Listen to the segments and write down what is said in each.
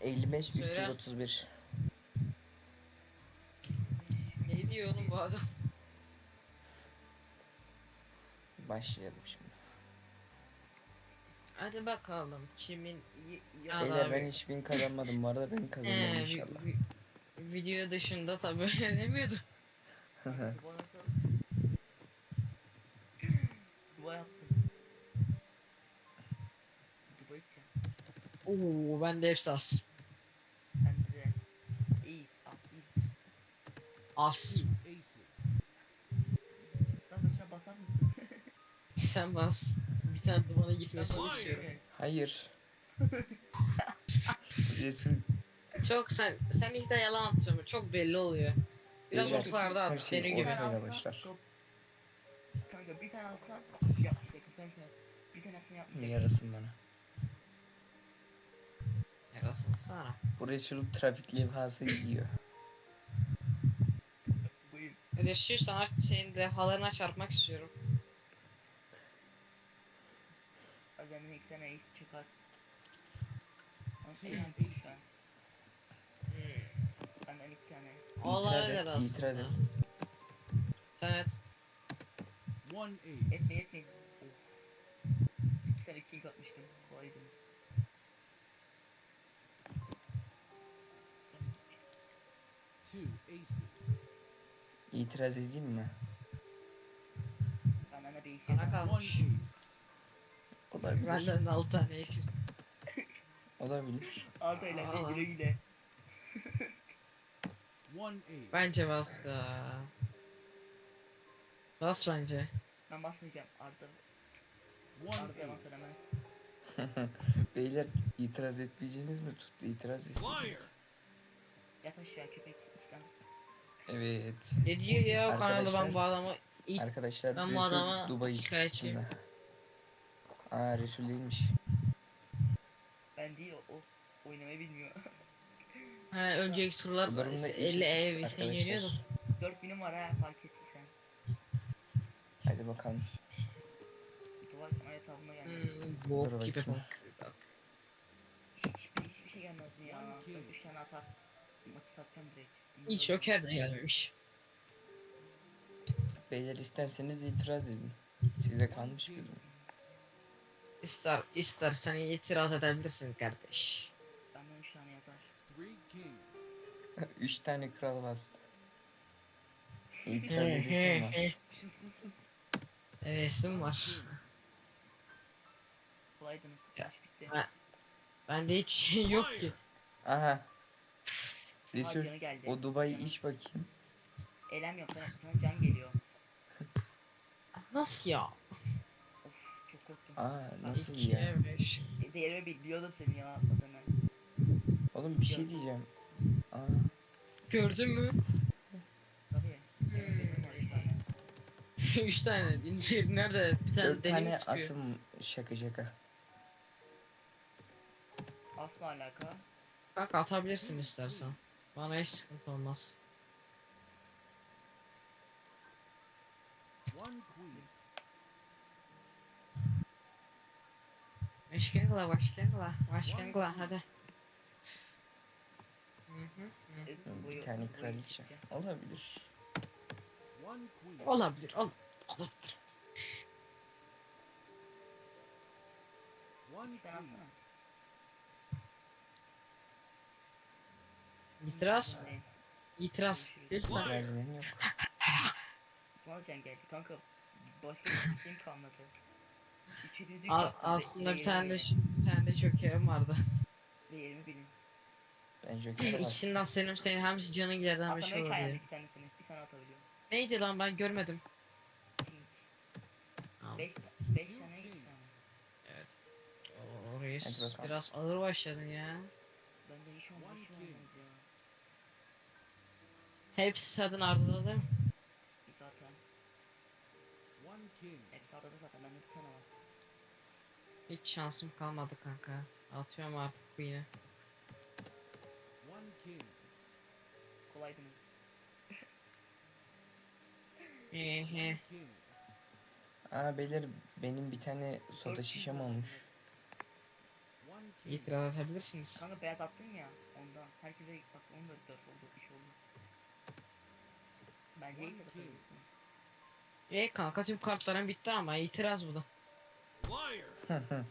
55 Söyle. 331. Ne diyor oğlum bu adam? Başlayalım şimdi. Hadi bakalım kimin Beyler ben hiç win kazanmadım. Bu arada ben kazanırım Ee, inşallah. vi- video dışında tabii demiyordum. Duvar yaptım. Duvar içeceğim. Oo ben de efsas. Ben de iyiyiz. Aslı. As. Sen bas. Bir tane dumana gitmesini istiyorum. Hayır. Resul Çok sen sen ilk de yalan atıyorsun. Çok belli oluyor. Biraz Beyler, ortalarda her at şey senin gibi. orta- Ortayla başlar. top- Kanka bir tane alsam yapmayacak. Kanka bir tanesini yapmayacak. ne yarasın bana. Yarasın sana. Bu Resul trafik levhası yiyor. Reşir sana senin defalarına çarpmak istiyorum. Adamın ilk tane ace çıkar. Nasıl yani bir tane? Hmm. Benden iki tane. Olabilir et, aslında. itiraz et. Sen et. One ace. Etme etme. İki tane king atmıştım. Kolaydınız. Two aces. İtiraz edeyim mi? De bir ace Sana kalmış. Olabilir. Benden de 6 tane eşsiz. Olabilir. Altı eğlenceli Aa. güle güle. Bence bas ya. Bas bence. Ben basmayacağım. Arda, Arda söylemez. Beyler itiraz etmeyeceğiniz mi tuttu? İtiraz etsiniz. Yat aşağı köpek. İçten. Evet. Ne diyor ya o kanalda ben bu adamı ilk Arkadaşlar Ben bu Resul adama Dubai şikayetçiyim. çıktığında. Aa Resul değilmiş. Ben değil o, o oynamayı bilmiyor. he, önceki turlar Bu durumda 50 ev eşitiz sen yeniyordun. 4000'im var ha fark ettiysen. Hadi bakalım. Duvar ana hesabıma gelmez. Hmm, Dur bok gibi bakayım. bak. Hiçbir, hiçbir şey gelmez mi ya? One king. 3 tane atar. Satacağım direkt. Hiç Joker de gelmemiş. Beyler isterseniz itiraz edin. Size kalmış bir durum. İster istersen itiraz edebilirsin kardeş. Benden 3 tane yazar. Three kings. Üç tane kral bastı. İtiraz edesim var. Sus sus sus. Evesim var. Kolaydınız. Ya, Maç bitti. ha. Bende hiç yok ki. Aha. Resul. Geldi. o Dubai iç bakayım. Elem yok sana, sana can geliyor. Nasıl ya? Of çok korktum. Aa nasıl İki ya? evmiş. E, Değerimi biliyordum senin yalan atmadığını. Oğlum bir şey diyeceğim. Aa Gördün mü? Tabii. Benim benim var 3 tane. Üç tane. Bir nerede? Bir tane dört deli tane çıkıyor? asım şaka şaka. Asla alaka. Kanka atabilirsin istersen. Bana hiç sıkıntı olmaz. One queen. Başkengla başkengla. Başkengla hadi. Hı hı. hı. Bir tane kraliçe. Olabilir. One queen. Olabilir, ol olabilir. One queen. İtiraz, itiraz. Lütfen. Yok. Bana can geldi kanka. Başka bir şeyim kalmadı. A- aslında bir tane de bilin. bir tane de Joker'im vardı. Değerimi bilin. Ben Joker'e. İkisinden senin senin hem canın giderden bir şey Atamaya olur çay diye. bir tane atabiliyorum. Neydi lan ben görmedim. Tamam, 5 5 Two tane iki kings. tane. Evet. Oo, reis Hadi bakalım. biraz ağır başladın ya. Bende hiç olmaz ya. Hepsi zaten ardında değil mi? Zaten. Hepsi zaten bir tane var. Hiç şansım kalmadı kanka. Atıyorum artık bu yine. Kolaydınız. Ehe. Aa beyler benim bir tane soda şişem olmuş. İtiraz atabilirsiniz. Kanka beyaz attın ya ondan. Herkese bak onun da 4 oldu 3 oldu. Ben neyi takıyorum? E kanka tüm kartların bitti ama itiraz bu da.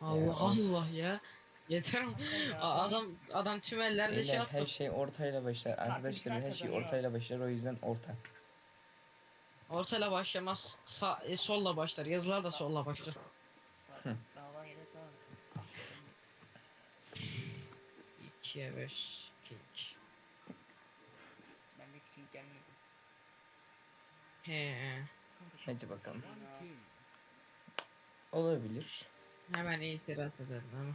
Allah Allah ya. Yeter ama adam adam tüm ellerde şey Beyler her şey ortayla başlar. Arkadaşlar her şey ortayla başlar o yüzden orta. Ortayla başlamaz. Sağ, e, solla başlar. Yazılar da solla başlar. Dava yere sağ. 2'ye He. Hadi bakalım. Olabilir. Hemen itiraz edelim ama.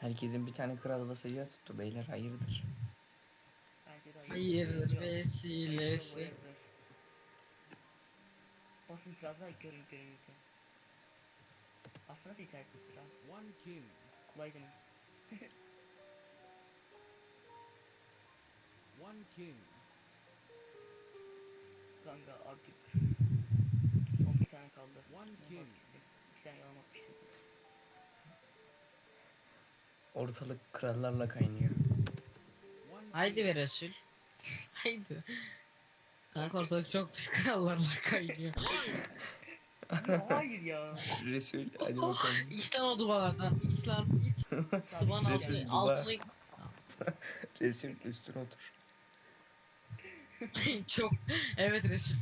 Herkesin bir tane kral basacağı tuttu beyler Hayırdır Hayırdır, vesilesi. Basın itirazlar görün görünürse. Aslında nasıl itiraz itiraz? One king. Kolaydınız. One king. Kanka artık son bir tane kaldı. One size. Bir tane yalan atmıştım. Ortalık krallarla kaynıyor. Haydi be Resul. Haydi. Kanka ortalık çok pis krallarla kaynıyor. Ya Hayır ya. Resul hadi bakalım. İslam o dubalardan. İslam git. Duban Resul, altına, duba. altına Resul üstüne otur. çok. Evet Resul.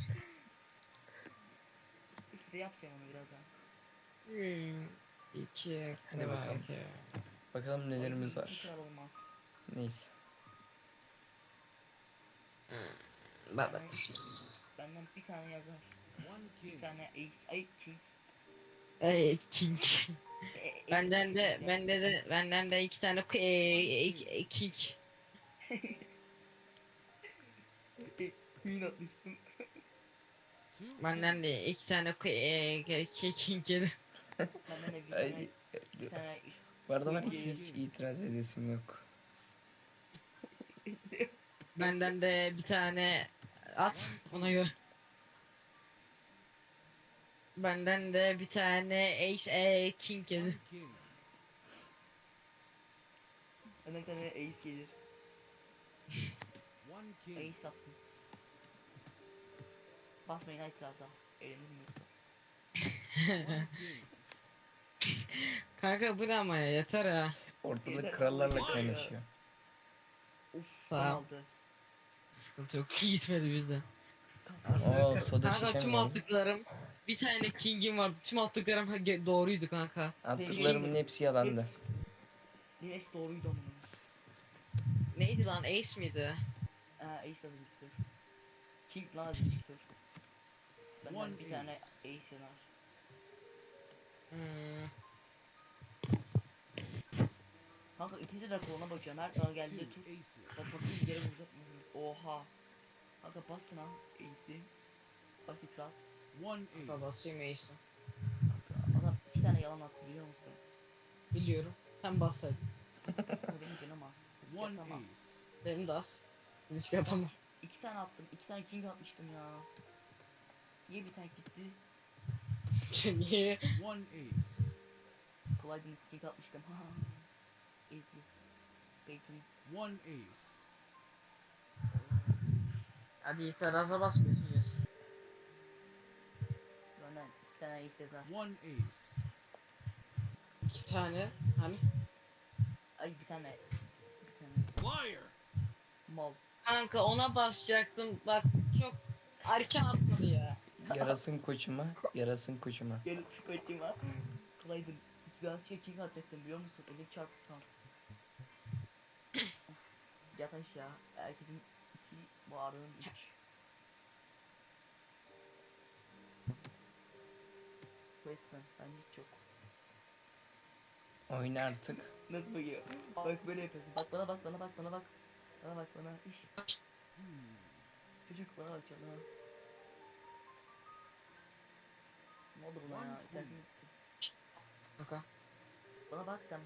Size yapacağım onu birazdan. Hmm, İki. Hadi bakalım. iki. Bakalım nelerimiz var. kral olmaz. Neyse. Baba. Benden bir tane yazar. Bir king. tane ace. King. Ey king. E, ace Benden de king bende de benden de iki tane e, e, e, king. E, Queen atmıştım. Benden de iki tane e, k- king bir tane Bu arada ya hiç itiraz edesim yok. Benden de bir tane at ona göre. Benden de bir tane ace e, king king. benden bir tane ace gelir. Ace attım. Basmayın ha itiraza. Eğlenir mi. Kanka bu ne ama ya yeter ha. Ortalık krallarla kaynaşıyor. Of Tamam. tamam. aldı. Sıkıntı yok gitmedi bizde. Oo, Kanka, soda kanka tüm geldi. attıklarım bir tane king'im vardı. Tüm attıklarım ha- ge- doğruydu kanka. Attıklarımın hepsi yalandı. Dineş doğruydu onun. Neydi lan ace miydi? Aa ace adı Victor. King lan Victor. Benden One bir tane ace. ace yanar. İkinci de koluna bakıyorum. Her Two geldi tur. Bak bakayım bir yere vuracak mısınız? Oha. Kanka bastın ha ace'i. Bas itiraz. Kanka ace. basayım ace'i. Adam iki tane yalan attı biliyor musun? Biliyorum. Sen bassaydın. Benim canım az. Risk One ace. Benim de az. Risk atamam. İki tane attım. iki tane king atmıştım ya. Niye bir tane gitti? Niye? One ace. Kolaydınız king atmıştım. Easy. Bacon. One ace. Hadi itiraza bas götürüyorsun. Benden iki tane ace yazar. One ace. İki tane. Hani? Ay bir tane. Bir tane Liar. mal. Kanka ona basacaktım. Bak çok erken atmadı ya. Yarasın koçuma, yarasın koçuma. Yarın sıkıntım ha. Kolaydın. Biraz king atacaktım biliyor musun? Elim çarptı tam. Yataş ya. Herkesin iki, bu arının üç. Preston, ben hiç yok. Oyna artık. Nasıl bakıyor? Bak böyle yapıyorsun. Bak bana bak bana bak bana bak. Bana bak bana. İş. Hmm. Çocuk bana bakıyor bana. Ne oldu buna ya? Kanka. Bana bak sen